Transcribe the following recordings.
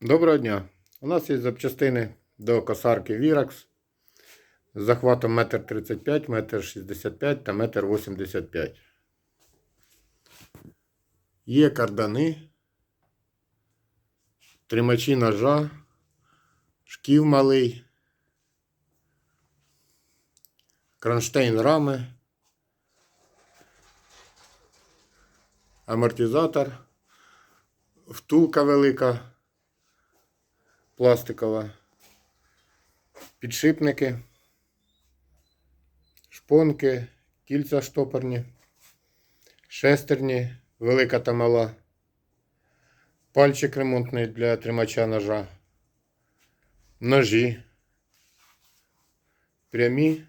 Доброго дня. У нас є запчастини до косарки Virax з захватом 1,35 м, 1,65 м та 1,85 м. Є кардани, тримачі ножа, шків малий, кронштейн рами, амортизатор, втулка велика пластикова, підшипники, шпонки, кільця штопорні, шестерні, велика та мала, пальчик ремонтний для тримача ножа, ножі, прямі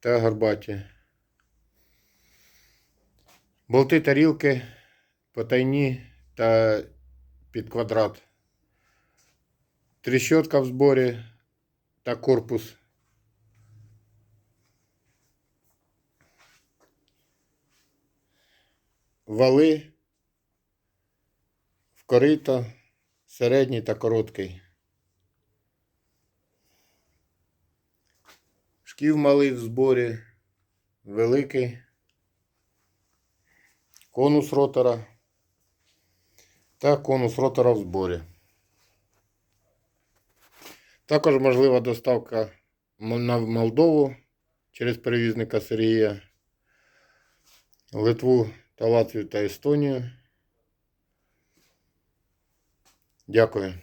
та горбаті. Болти тарілки, потайні та під квадрат. Трещотка в зборі та корпус. Вали в корито, середній та короткий. Шків малий в зборі, великий, конус ротора та конус ротора в зборі. Також можлива доставка на Молдову через перевізника Сергія, Литву та Латвію та Естонію. Дякую.